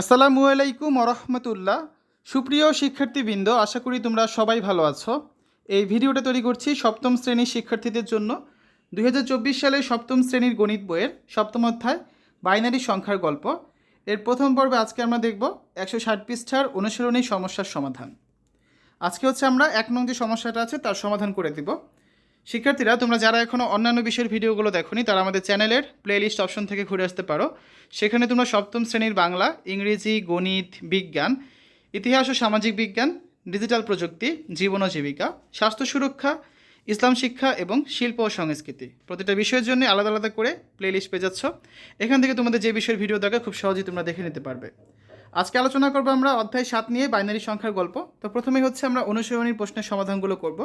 আসসালামু আলাইকুম রহমতুল্লাহ সুপ্রিয় শিক্ষার্থীবৃন্দ, আশা করি তোমরা সবাই ভালো আছো। এই ভিডিওটা তৈরি করছি সপ্তম শ্রেণির শিক্ষার্থীদের জন্য। দু হাজার চব্বিশ সালে সপ্তম শ্রেণির গণিত বইয়ের সপ্তম অধ্যায়, বাইনারি সংখ্যার গল্প। এর প্রথম পর্বে আজকে আমরা দেখব একশো ষাট পৃষ্ঠার অনুসরণী সমস্যার সমাধান। আজকে হচ্ছে আমরা এক নং যে সমস্যাটা আছে তার সমাধান করে দিব। শিক্ষার্থীরা, তোমরা যারা এখনও অন্যান্য বিষয়ের ভিডিওগুলো দেখোনি, তারা আমাদের চ্যানেলের প্লেলিস্ট অপশন থেকে ঘুরে আসতে পারো। সেখানে তোমরা সপ্তম শ্রেণির বাংলা, ইংরেজি, গণিত, বিজ্ঞান, ইতিহাস ও সামাজিক বিজ্ঞান, ডিজিটাল প্রযুক্তি, জীবন ও জীবিকা, স্বাস্থ্য সুরক্ষা, ইসলাম শিক্ষা এবং শিল্প ও সংস্কৃতি। প্রতিটা বিষয়ের জন্য আলাদা আলাদা করে প্লেলিস্ট পেয়ে যাচ্ছ। এখান থেকে তোমাদের যে বিষয়ের ভিডিও দরকার, খুব সহজেই তোমরা দেখে নিতে পারবে। আজকে আলোচনা করব আমরা অধ্যায় সাত নিয়ে, বাইনারি সংখ্যার গল্প। তো প্রথমেই হচ্ছে আমরা অনুসরণী প্রশ্নের সমাধানগুলো করব।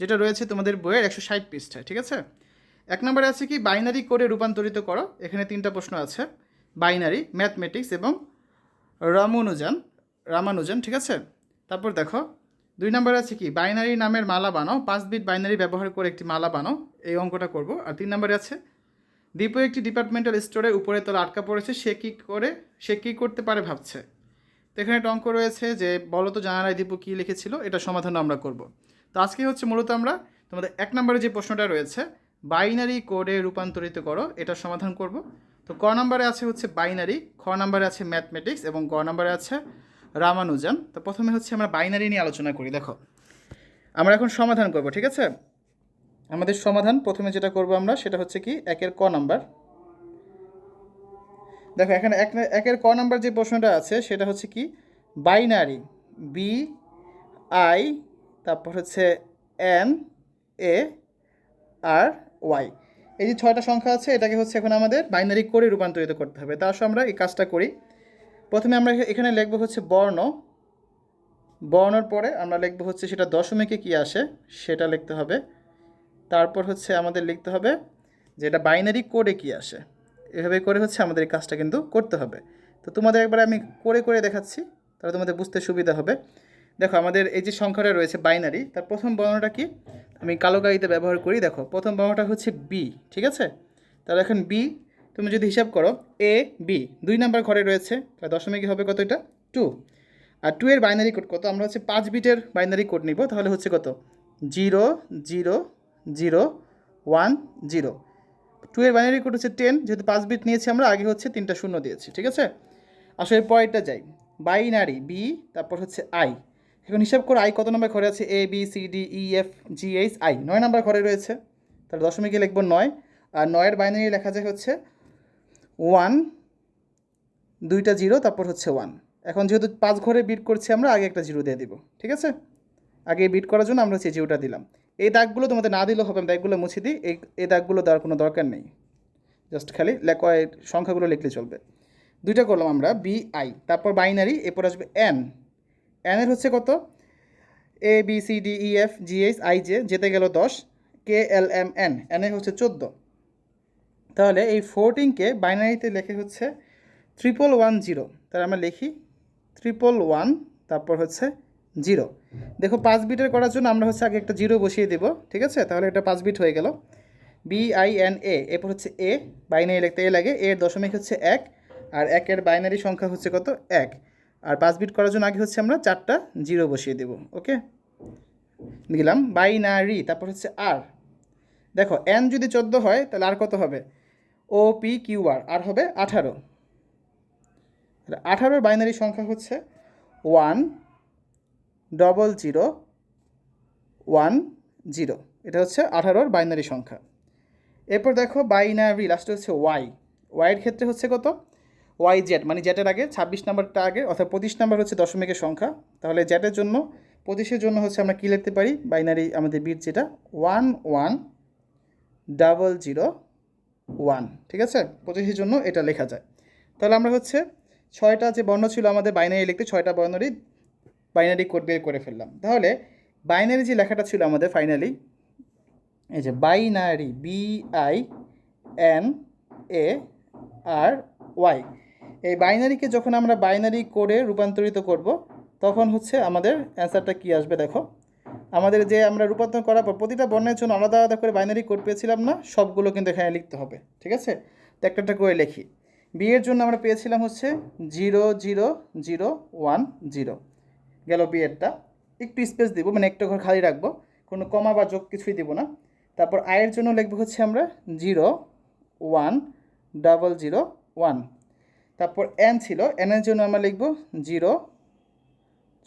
যেটা রয়েছে তোমাদের বইয়ের একশো ষাট পৃষ্ঠায়, ঠিক আছে? এক নম্বরে আছে কি, বাইনারি করে রূপান্তরিত করো, এখানে তিনটা প্রশ্ন আছে, বাইনারি, ম্যাথমেটিক্স এবং রামানুজান রামানুজান, ঠিক আছে? তারপর দেখো, দুই নম্বরে আছে কি, বাইনারি নামের মালা বানাও, পাঁচ বিট বাইনারি ব্যবহার করে একটি মালা বানাও, এই অঙ্কটা করব। আর তিন নম্বরে আছে, দীপু একটি ডিপার্টমেন্টাল স্টোরে উপরে তোলা আটকা পড়েছে, সে কী করে, সে কী করতে পারে ভাবছে? তো এখানে একটা অঙ্ক রয়েছে যে বলো তো জানারায় দীপু কী লিখেছিল, এটা সমাধান আমরা করব। তো আজকে হচ্ছে মূলত আমরা তোমাদের এক নম্বরে যে প্রশ্নটা রয়েছে, বাইনারি কোডে রূপান্তরিত করো, এটা সমাধান করব। তো ক নম্বরে আছে হচ্ছে বাইনারি, খ নম্বরে আছে ম্যাথমেটিক্স এবং গ নম্বরে আছে রামানুজান। তো প্রথমে হচ্ছে আমরা বাইনারি নিয়ে আলোচনা করি, দেখো। আমরা এখন সমাধান করব, ঠিক আছে? আমাদের সমাধান প্রথমে যেটা করব আমরা, সেটা হচ্ছে কি, একের ক নাম্বার। দেখো, এখানে এক একের ক নাম্বার যে প্রশ্নটা আছে, সেটা হচ্ছে কি, বাইনারি, বি আই তারপর হচ্ছে এন, এ, আর, ওয়াই। এই যে ছয়টা সংখ্যা আছে, এটাকে হচ্ছে এখন আমাদের বাইনারি করে রূপান্তরিত করতে হবে। তা আসলে আমরা এই কাজটা করি। প্রথমে আমরা এখানে লিখব হচ্ছে বর্ণ। বর্ণর পরে আমরা লিখব হচ্ছে সেটা দশমিকে কি আসে, সেটা লিখতে হবে। তারপর হচ্ছে আমাদের লিখতে হবে যে এটা বাইনারি কোডে কি আসে। এভাবে করে হচ্ছে আমাদের এই কাজটা কিন্তু করতে হবে। তো তোমাদের একবার আমি করে করে দেখাচ্ছি, তাহলে তোমাদের বুঝতে সুবিধা হবে। দেখো, আমাদের এই যে সংখ্যাটা রয়েছে বাইনারি তার প্রথম বর্ণটা কি? আমি কালো গাড়িতে ব্যবহার করি, দেখো, প্রথম বর্ণটা হচ্ছে বি ঠিক আছে? তাহলে এখন বি তুমি যদি হিসাব করো এ বি দুই নাম্বার ঘরে রয়েছে, তাহলে দশমিক হবে কত এটা? টু আর টু এর বাইনারি কোড কত? আমরা হচ্ছে পাঁচ বিটের বাইনারি কোড নিব, তাহলে হচ্ছে কত? Zero zero zero one zero two এর বাইনারি কোড হচ্ছে টেন যেহেতু পাঁচ বিট নিয়েছি আমরা, আগে হচ্ছে তিনটা শূন্য দিয়েছি, ঠিক আছে? আসলে পরেরটা যাই বাইনারি বি তারপর হচ্ছে আই এখন হিসাব করে আই কত নম্বর ঘরে আছে? A B C D E F G H I নয় নম্বর ঘরে রয়েছে। তাহলে দশমিকে লিখব নয়। আর নয়ের বাইনারি লেখা যায় হচ্ছে ওয়ান দুইটা জিরো তারপর হচ্ছে ওয়ান এখন যেহেতু পাঁচ ঘরে বিট করছি আমরা, আগে একটা জিরো দিয়ে দিব। ঠিক আছে? আগে বিট করার জন্য আমরা হচ্ছে জিরোটা দিলাম। এই দাগগুলো তোমাদের না দিলেও হবে, আমি দাগগুলো মুছে দিই। এই এই দাগগুলো দেওয়ার কোনো দরকার নেই। জাস্ট খালি লেখ সংখ্যাগুলো লিখলে চলবে। দুইটা করলাম আমরা বি আই তারপর বাইনারি এরপর আসবে এন এনের হচ্ছে কত? A B C D E F G H I J যেতে গেল দশ। কে এল এম এন এনের হচ্ছে চোদ্দ। তাহলে এই ফোরটিনকে বাইনারিতে লেখে হচ্ছে ট্রিপল ওয়ান জিরো তাহলে আমরা লিখি ট্রিপল ওয়ান তারপর হচ্ছে জিরো দেখো পাঁচ বিটের করার জন্য আমরা হচ্ছে আগে একটা জিরো বসিয়ে দেব, ঠিক আছে? তাহলে এটা পাঁচ বিট হয়ে গেল। বি আই এন এ এরপর হচ্ছে এ বাইনারি লিখতে এ লাগে। এর দশমিক হচ্ছে এক, আর একের বাইনারি সংখ্যা হচ্ছে কত? এক। আর পাঁচ বিট করার জন্য আগে হচ্ছে আমরা চারটা জিরো বসিয়ে দেব ওকে দিলাম বাইনারি তারপর হচ্ছে আর দেখো এন যদি চোদ্দ হয়, তাহলে আর কত হবে? ও পি কিউ আর আর হবে আঠারো। আঠারোর বাইনারি সংখ্যা হচ্ছে one double zero one zero এটা হচ্ছে আঠারোর বাইনারি সংখ্যা। এরপর দেখো বাইনারি লাস্টে হচ্ছে ওয়াই ওয়াইয়ের ক্ষেত্রে হচ্ছে কত? ওয়াই জেড মানে জেটের আগে, ছাব্বিশ নাম্বারটা আগে, অর্থাৎ পঁচিশ নাম্বার হচ্ছে দশমিকের সংখ্যা। তাহলে জেটের জন্য, পঁচিশের জন্য হচ্ছে আমরা কী লিখতে পারি? বাইনারি আমাদের বিট যেটা one one double zero one ঠিক আছে? পঁচিশের জন্য এটা লেখা যায়। তাহলে আমরা হচ্ছে ছয়টা যে বর্ণ ছিল আমাদের বাইনারি লিখতে, ছয়টা বর্ণরই বাইনারি কোড বের করে ফেললাম। তাহলে বাইনারি যে লেখাটা ছিল আমাদের ফাইনালি এই যে binary B I N A R Y এই বাইনারিকে যখন আমরা বাইনারি কোডে রূপান্তরিত করব, তখন হচ্ছে আমাদের অ্যান্সারটা কী আসবে দেখো। আমাদের যে আমরা রূপান্তর করার পর প্রতিটা বর্ণের জন্য আলাদা আলাদা করে বাইনারি কোড পেয়েছিলাম না, সবগুলো কিন্তু এখানে লিখতে হবে, ঠিক আছে? তো একটা একটা করে লিখি। বি এর জন্য আমরা পেয়েছিলাম হচ্ছে zero zero zero, one, zero. গেল বি এরটা। একটু স্পেস দিব মানে একটা ঘর খালি রাখব, কোনো কমা বা যোগ কিছুই দিব না। তারপর আয়ের জন্য লিখব হচ্ছে আমরা zero, one double zero, one. তারপর এন ছিল এনের জন্য আমরা লিখব জিরো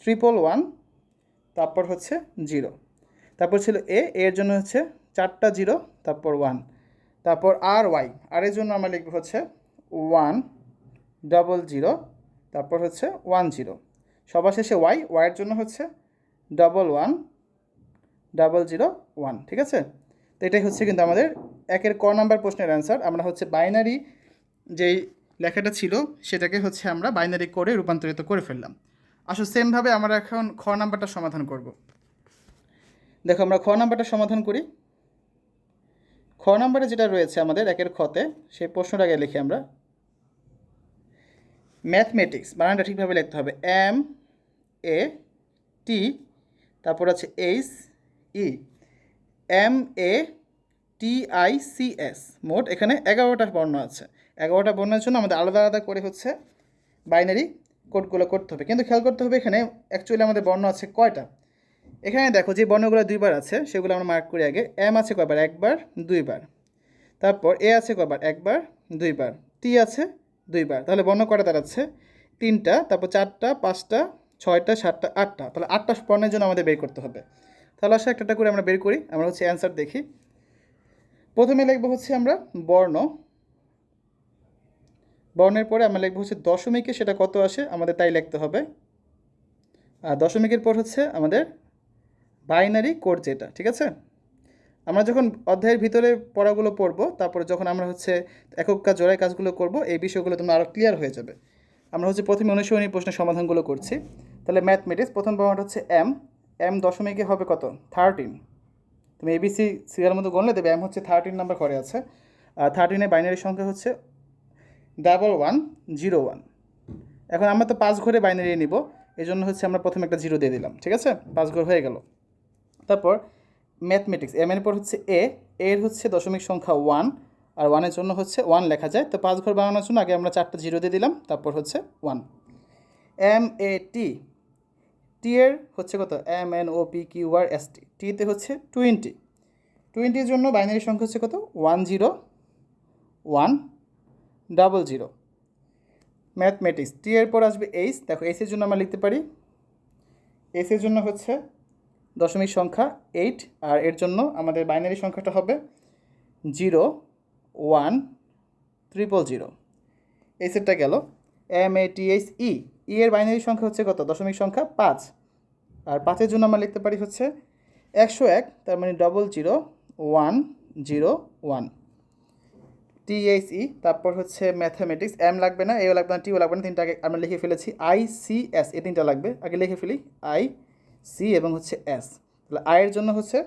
ট্রিপল ওয়ান তারপর হচ্ছে জিরো। তারপর ছিল এ এর জন্য হচ্ছে চারটা জিরো, তারপর ওয়ান তারপর আর ওয়াই আর এর জন্য আমরা লিখব হচ্ছে ওয়ান ডবল জিরো তারপর হচ্ছে ওয়ান জিরো সবার শেষে ওয়াই ওয়াইয়ের জন্য হচ্ছে double one double zero one ঠিক আছে? তো এটাই হচ্ছে কিন্তু আমাদের একের ক নাম্বার প্রশ্নের অ্যান্সার আমরা হচ্ছে বাইনারি যেই লেখাটা ছিল, সেটাকে হচ্ছে আমরা বাইনারি করে রূপান্তরিত করে ফেললাম। আসলে সেমভাবে আমরা এখন খ নাম্বারটা সমাধান করব। দেখো আমরা খ নাম্বারটা সমাধান করি। খ নাম্বারে যেটা রয়েছে আমাদের একের খতে, সেই প্রশ্নটাকে লিখি আমরা। ম্যাথমেটিক্স বানানটা ঠিকভাবে লিখতে হবে। এম এ টি তারপর আছে H E M A T I C S মোট এখানে এগারোটা বর্ণ আছে। এগারোটা বর্ণের জন্য আমাদের আলাদা আলাদা করে হচ্ছে বাইনারি কোডগুলো করতে হবে। কিন্তু খেয়াল করতে হবে এখানে অ্যাকচুয়ালি আমাদের বর্ণ আছে কয়টা? এখানে দেখো যে বর্ণগুলো দুইবার আছে, সেগুলো আমরা মার্ক করি আগে। এম আছে কয়বার? একবার, দুইবার। তারপর এ আছে কয়বার? একবার, দুইবার। টি আছে, দুইবার। তাহলে বর্ণ কটা দাঁড়াচ্ছে? তিনটা, তারপর চারটা, পাঁচটা, ছয়টা, সাতটা, আটটা। তাহলে আটটা বর্ণের জন্য আমাদের বের করতে হবে। তাহলে আসলে একটা করে আমরা বের করি, আমরা হচ্ছে অ্যান্সার দেখি। প্রথমে লিখব হচ্ছে আমরা বর্ণ। বর্ণের পরে আমরা লিখব হচ্ছে দশমিকে সেটা কত আসে? আমাদের তাই লিখতে হবে। আর দশমিকের পর হচ্ছে আমাদের বাইনারি কোড যেটা, ঠিক আছে? আমরা যখন অধ্যায়ের ভিতরে পড়াগুলো পড়ব, তারপরে যখন আমরা হচ্ছে একক কাজ, জোড়ায় কাজগুলো করব, এই বিষয়গুলো তোমরা আরও ক্লিয়ার হয়ে যাবে। আমরা হচ্ছে প্রথমে অনুশীলনী প্রশ্নের সমাধানগুলো করছি। তাহলে ম্যাথমেটিক্স প্রথম প্রমাণটা হচ্ছে এম এম দশমিকে হবে কত? থার্টিন তুমি এবিসি সিরিয়াল মতো গণলে দেবে এম হচ্ছে থার্টিন নাম্বার করে আছে। আর থার্টিনের বাইনারি সংখ্যা হচ্ছে ডাবল ওয়ান জিরো ওয়ান এখন আমরা তো পাঁচ ঘরে বাইনারি নিব এই জন্য হচ্ছে আমরা প্রথমে একটা জিরো দিয়ে দিলাম, ঠিক আছে? পাঁচ ঘর হয়ে গেল। তারপর ম্যাথমেটিক্স এম এর পর হচ্ছে এ এর হচ্ছে দশমিক সংখ্যা ওয়ান আর ওয়ানের জন্য হচ্ছে ওয়ান লেখা যায়। তো পাঁচ ঘর বানানোর জন্য আগে আমরা চারটা জিরো দিয়ে দিলাম, তারপর হচ্ছে ওয়ান এম এ টি টি এর হচ্ছে কত? M N O P Q R S T টিতে হচ্ছে টোয়েন্টি টোয়েন্টির জন্য বাইনারি সংখ্যা হচ্ছে কত? One zero one double zero mathematics T এর পর আসবে এইচ দেখো এইচের জন্য আমরা লিখতে পারি। এইচের জন্য হচ্ছে দশমিক সংখ্যা এইট আর এর জন্য আমাদের বাইনারি সংখ্যাটা হবে জিরো ওয়ান ট্রিপল জিরো এইচেরটা গেল। এম এ টি এইচ ই ই এর বাইনারি সংখ্যা হচ্ছে কত? দশমিক সংখ্যা পাঁচ। আর পাঁচের জন্য আমরা লিখতে পারি হচ্ছে একশো এক, তার মানে double zero one zero one T H E তারপর হচ্ছে ম্যাথামেটিক্স এম লাগবে না এও লাগবে না টিও লাগবে না, তিনটা আগে আমরা লিখে ফেলেছি আই সি এস এই তিনটা লাগবে, আগে লিখে ফেলি আই সি এবং হচ্ছে এস তাহলে আয়ের জন্য হচ্ছে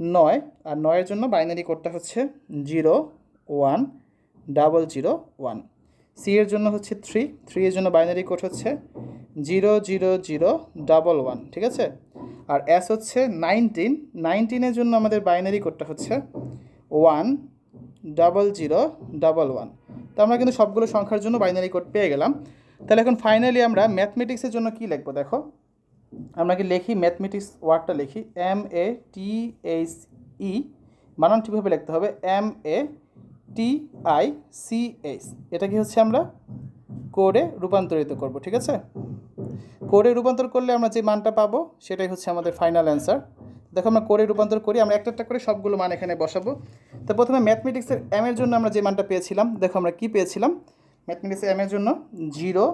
নয়, আর নয়ের জন্য বাইনারি কোডটা হচ্ছে zero one double zero one C এর জন্য হচ্ছে থ্রি থ্রি এর জন্য বাইনারি কোড হচ্ছে zero zero zero double one ঠিক আছে? আর এস হচ্ছে নাইনটিন নাইনটিনের জন্য আমাদের বাইনারি কোডটা হচ্ছে one double zero double one তো আমরা কিন্তু সবগুলো সংখ্যার জন্য বাইনারি কোড পেয়ে গেলাম। তাহলে এখন ফাইনালি আমরা ম্যাথমেটিক্সের জন্য কি লিখব দেখো? আমরা কি লিখি? ম্যাথমেটিক্স ওয়ার্ডটা লিখি। এম এ টি এইচ ই বানান ঠিকভাবে লিখতে হবে। M A T I C H এটা কি হচ্ছে আমরা? কোডে রূপান্তরিত করব, ঠিক আছে? কোডে রূপান্তর করলে আমরা যে মানটা পাবো, সেটাই হচ্ছে আমাদের ফাইনাল অ্যান্সার দেখো আমরা করে রূপান্তর করি, আমরা একটা একটা করে সবগুলো মান এখানে বসাবো। তো প্রথমে ম্যাথমেটিক্সের এম এর জন্য আমরা যে মানটা পেয়েছিলাম, দেখো আমরা কি পেয়েছিলাম? ম্যাথমেটিক্সের এম এর জন্য zero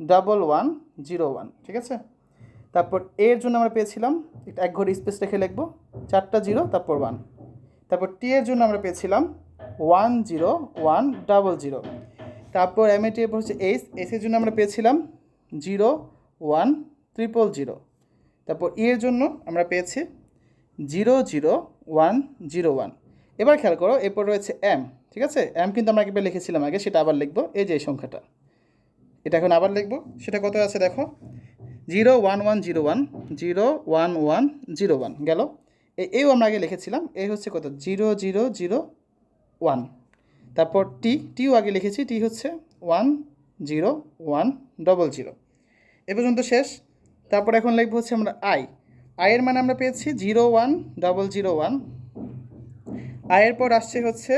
double one zero one ঠিক আছে? তারপর এর জন্য আমরা পেয়েছিলাম এক ঘর স্পেস রেখে লিখব, চারটা জিরো তারপর ওয়ান তারপর টি এর জন্য আমরা পেয়েছিলাম one zero one double zero তারপর এম এ টি এরপর হচ্ছে এইচ এইচ এর জন্য আমরা পেয়েছিলাম জিরো ওয়ান ট্রিপল জিরো তারপর ই এর জন্য আমরা পেয়েছি zero zero one zero one. এবার খেয়াল করো, এরপর রয়েছে এম ঠিক আছে? এম কিন্তু আমরা একবার লিখেছিলাম আগে, সেটা আবার লিখব। এই যে এই সংখ্যাটা। এটা এখন আবার লিখব। সেটা কত আছে দেখো? Zero one one zero one zero one one zero one গেল। এই এও আমরা আগে লিখেছিলাম। এই হচ্ছে কত? Zero zero zero one. তারপর টি টিও আগে লিখেছি। টি হচ্ছে one zero one double zero. এ পর্যন্ত শেষ। তারপর এখন লিখব হচ্ছে আমরা আই আয়ের মানে আমরা পেয়েছি zero one double zero one. আয়ের পর আসছে হচ্ছে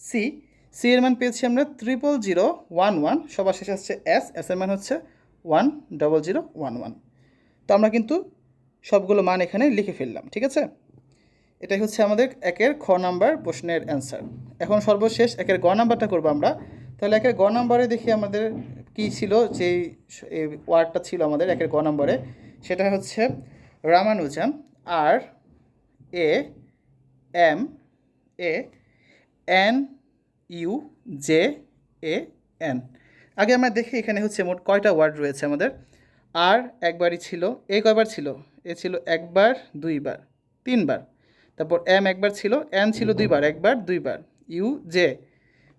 সি সি এর মান পেয়েছি আমরা ট্রিপল জিরো ওয়ান ওয়ান সবার শেষে আসছে এস এস এর মান হচ্ছে one double zero one one তো আমরা কিন্তু সবগুলো মান এখানে লিখে ফেললাম, ঠিক আছে? এটাই হচ্ছে আমাদের একের খ নাম্বার প্রশ্নের অ্যান্সার এখন সর্বশেষ একের গ নাম্বারটা করব আমরা। তাহলে একের গ নাম্বারে দেখি আমাদের কী ছিল? যেই ওয়ার্ডটা ছিল আমাদের, একের গ নম্বরে, সেটা হচ্ছে রামানুজান আর A, M, A, N, U, J, A, N. আগে আমরা দেখি এখানে হচ্ছে মোট কয়টা ওয়ার্ড রয়েছে আমাদের। আর একবারই ছিল, এ কয়বার ছিল? এ ছিল একবার, দুইবার, তিনবার। তারপর এম একবার ছিল, এন ছিল দুইবার, একবার, দুইবার, ইউ, জে।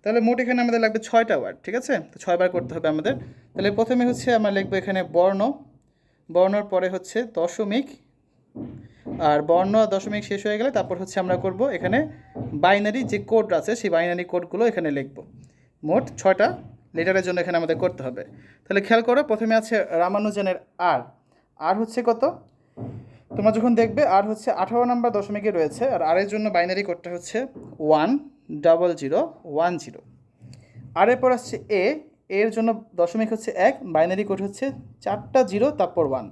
তাহলে মোট এখানে আমাদের লাগবে ছয়টা ওয়ার্ড ঠিক আছে? তো ছয়বার করতে হবে আমাদের। তাহলে প্রথমে হচ্ছে আমরা লিখব এখানে বর্ণ। বর্ণর পরে হচ্ছে দশমিক। আর বর্ণ দশমিক শেষ হয়ে গেলে তারপর হচ্ছে আমরা করব এখানে বাইনারি যে কোড আছে, সেই বাইনারি কোডগুলো এখানে লিখব। মোট ছয়টা লেটারের জন্য এখানে আমাদের করতে হবে। তাহলে খেয়াল করো, প্রথমে আছে রামানুজনের আর আর হচ্ছে কত? তোমরা যখন দেখবে আর হচ্ছে আঠারো নম্বর দশমিকে রয়েছে, আর আর এর জন্য বাইনারি কোডটা হচ্ছে one double zero one zero আর এরপর আসছে এ এর জন্য দশমিক হচ্ছে এক বাইনারি কোড হচ্ছে চারটা জিরো তারপর ওয়ান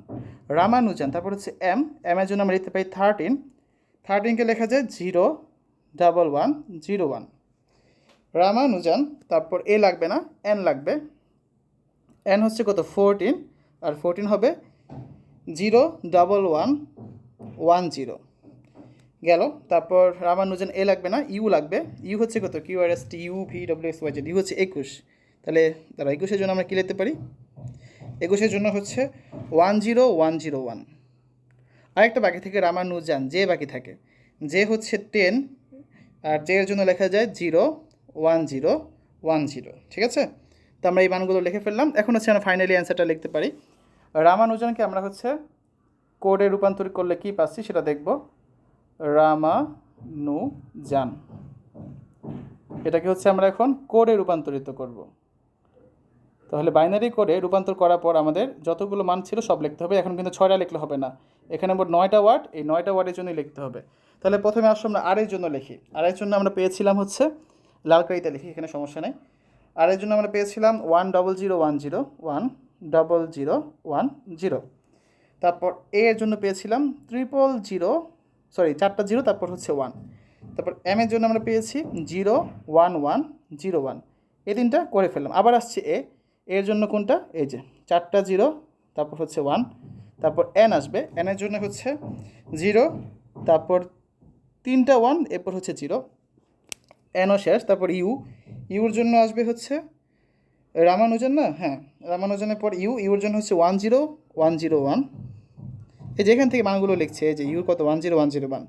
রামানুজান, তারপর হচ্ছে এম এম এর জন্য আমরা লিখতে পাই থার্টিন থার্টিনকে লেখা যায় zero double one zero one Ramanujan, তারপর এ লাগবে না এন লাগবে। এন হচ্ছে কত? ফোরটিন আর ফোরটিন হবে zero double one one zero গেল। তারপর রামানুজন এ লাগবে না, ইউ লাগবে। ইউ হচ্ছে কত? Q R S T U V W S Y Z U হচ্ছে একুশ। তাহলে তারা একুশের জন্য আমরা কী লিখতে পারি? একুশের জন্য হচ্ছে one zero one zero one আরেকটা বাকি থেকে, রামানুজান, যে বাকি থাকে। যে হচ্ছে টেন আর জে এর জন্য লেখা যায় zero one zero one zero ঠিক আছে? তো আমরা এই মানগুলো লিখে ফেললাম। এখন হচ্ছে আমরা ফাইনালি অ্যান্সারটা লিখতে পারি। রামানুজনকে আমরা হচ্ছে কোডে রূপান্তর করলে কী পাচ্ছি সেটা দেখব। রামানুজান। এটাকে হচ্ছে আমরা এখন কোডে রূপান্তরিত করব। তাহলে বাইনারি কোডে রূপান্তর করার পর আমাদের যতগুলো মান ছিল সব লিখতে হবে। এখন কিন্তু ছয়টা লিখলে হবে না। এখানে মোট নয়টা ওয়ার্ড, এই নয়টা ওয়ার্ডের জন্যই লিখতে হবে। তাহলে প্রথমে আসলে আমরা আরের জন্য লিখি। আরের জন্য আমরা পেয়েছিলাম হচ্ছে লালকারিতে লিখি, এখানে সমস্যা নেই। আরের জন্য আমরা পেয়েছিলাম one double zero one zero, one double zero one zero. তারপর এ এর জন্য পেয়েছিলাম ট্রিপল জিরো সরি, চারটা জিরো, তারপর হচ্ছে ওয়ান তারপর এম এর জন্য আমরা পেয়েছি zero one one zero one এই তিনটা করে ফেললাম। আবার আসছে এ এর জন্য কোনটা? এই যে, চারটা জিরো, তারপর হচ্ছে ওয়ান তারপর এন আসবে। এনের জন্য হচ্ছে জিরো, তারপর তিনটা ওয়ান এরপর হচ্ছে জিরো। এনও শেষ। তারপর ইউ ইউর জন্য আসবে হচ্ছে রামানুজন না? হ্যাঁ রামানুজনের পর ইউ ইউর জন্য হচ্ছে one zero one zero one যেখান থেকে মানগুলো লিখছে যে ইউর কত? One zero one zero one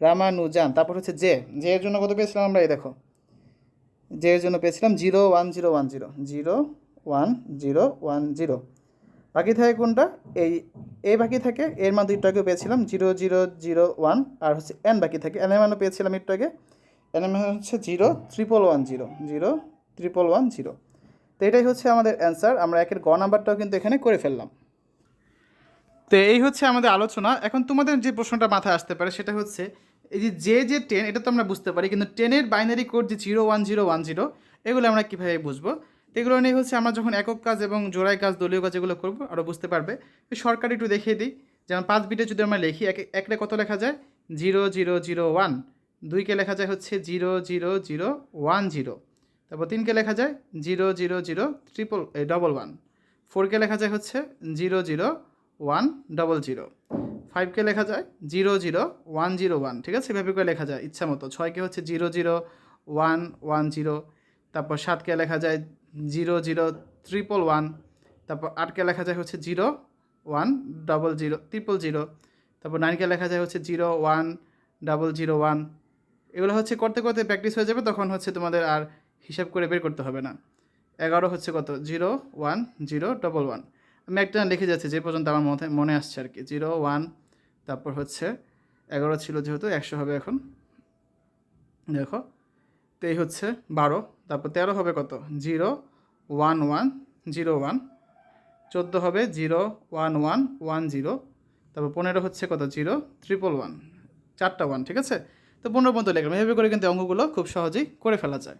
Ramanujan, তারপর হচ্ছে জে। জে এর জন্য কত পেয়েছিলাম আমরা? এই দেখো। জে এর জন্য পেয়েছিলাম zero one zero one zero zero one zero one zero বাকি থাকে কোনটা? এই, এ বাকি থাকে, এর মান দুইটা আগে পেয়েছিলাম, জিরো জিরো জিরো ওয়ান আর হচ্ছে এন বাকি থাকে। এন এর মানও পেয়েছিলাম একটু আগে। এন এর মান হচ্ছে zero triple one zero zero triple one zero তো এটাই হচ্ছে আমাদের অ্যান্সার আমরা একের গ নাম্বারটাও কিন্তু এখানে করে ফেললাম। তো এই হচ্ছে আমাদের আলোচনা। এখন তোমাদের যে প্রশ্নটা মাথায় আসতে পারে সেটা হচ্ছে, এই যে যে যে টেন এটা তো আমরা বুঝতে পারি, কিন্তু টেনের বাইনারি কোড যে zero one zero one zero এগুলো আমরা কীভাবে বুঝব? এগুলো নিয়ে হচ্ছে আমরা যখন একক কাজ এবং জোড়াই কাজ, দলীয় কাজ এগুলো করব আরও বুঝতে পারবে। সরকার একটু দেখিয়ে দিই। যেমন পাঁচ বিটে যদি আমরা লিখি, এক একটা কত লেখা যায়? জিরো জিরো জিরো ওয়ান দুইকে লেখা যায় হচ্ছে zero zero zero one zero তারপর তিনকে লেখা যায়? Zero zero zero triple double one ফোরকে লেখা যায় হচ্ছে zero zero one double zero. ফাইভকে লেখা যায়? Zero zero, one zero one. ঠিক আছে? এভাবে করে লেখা যায় ইচ্ছা মতো। ছয়কে হচ্ছে zero zero, one one zero. তারপর সাতকে লেখা যায় জিরো জিরো ট্রিপল ওয়ান। তারপর আটকে লেখা যায় হচ্ছে zero one double zero triple zero. তারপর নাইনকে লেখা যায় হচ্ছে zero one double zero one. এগুলো হচ্ছে করতে করতে প্র্যাকটিস হয়ে যাবে, তখন হচ্ছে তোমাদের আর হিসাব করে বের করতে হবে না। এগারো হচ্ছে কত? Zero one zero double one. আমি একটা লিখে যাচ্ছি, যে পর্যন্ত আমার মনে মনে আসছে আর কি। জিরো, ওয়ান, তারপর হচ্ছে এগারো ছিল যেহেতু, একশো হবে এখন। দেখো তো এই হচ্ছে বারো, তারপর তেরো হবে কত? Zero, one one, zero, one. চোদ্দ হবে zero, one one one, zero. তারপর পনেরো হচ্ছে কত? জিরো ট্রিপল ওয়ান, চারটা ওয়ান, ঠিক আছে? তো পনেরো পর্যন্ত লিখলাম। এভাবে করে কিন্তু অঙ্কগুলো খুব সহজেই করে ফেলা যায়।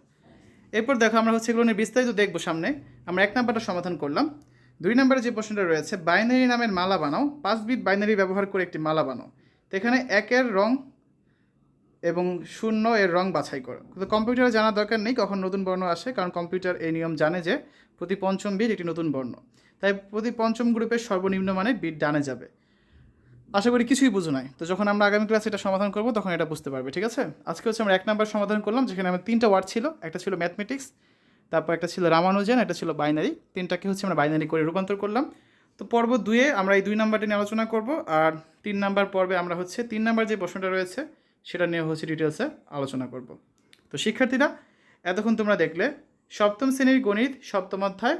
এরপর দেখো আমরা হচ্ছে এগুলো নিয়ে বিস্তারিত দেখব সামনে। আমরা এক নাম্বারটা সমাধান করলাম। দুই নম্বরে যে প্রশ্নটা রয়েছে বাইনারি নামের মালা বানাও, পাঁচ বিট বাইনারি ব্যবহার করে একটি মালা বানাও। তো এখানে একের রং এবং শূন্য এর রং বাছাই করো। কিন্তু কম্পিউটারে জানার দরকার নেই, কখন নতুন বর্ণ আসে, কারণ কম্পিউটার এই নিয়ম জানে যে প্রতি পঞ্চম বিট একটি নতুন বর্ণ। তাই প্রতি পঞ্চম গ্রুপের সর্বনিম্ন মানে বিট ডানে যাবে। আশা করি কিছুই বুঝো নাই। তো যখন আমরা আগামী ক্লাসে এটা সমাধান করব, তখন এটা বুঝতে পারবে, ঠিক আছে? আজকে হচ্ছে আমরা এক নাম্বার সমাধান করলাম, যেখানে আমার তিনটা ওয়ার্ড ছিল। একটা ছিল ম্যাথমেটিক্স তারপর একটা ছিল রামানুজন, একটা ছিল বাইনারি তিনটাকে হচ্ছে আমরা বাইনারি করে রূপান্তর করলাম। তো পর্ব দুয়ে আমরা এই দুই নাম্বারটি নিয়ে আলোচনা করব, আর তিন নাম্বার পর্বে আমরা হচ্ছে তিন নাম্বার যে প্রশ্নটা রয়েছে, সেটা নিয়ে হচ্ছে ডিটেলসে আলোচনা করব। তো শিক্ষার্থীরা, এতক্ষণ তোমরা দেখলে, সপ্তম শ্রেণির গণিত, সপ্তম অধ্যায়,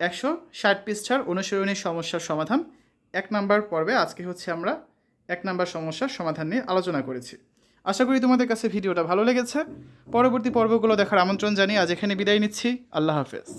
একশো ষাট পৃষ্ঠার অনুশীলনী সমস্যার সমাধান। এক নাম্বার পর্বে আজকে হচ্ছে আমরা এক নাম্বার সমস্যার সমাধান নিয়ে আলোচনা করেছি। আশা করি তোমাদের কাছে ভিডিওটা ভালো লেগেছে। পরবর্তী পর্বগুলো দেখার আমন্ত্রণ জানিয়ে আজ এখানে বিদায় নিচ্ছি। আল্লাহ হাফেজ।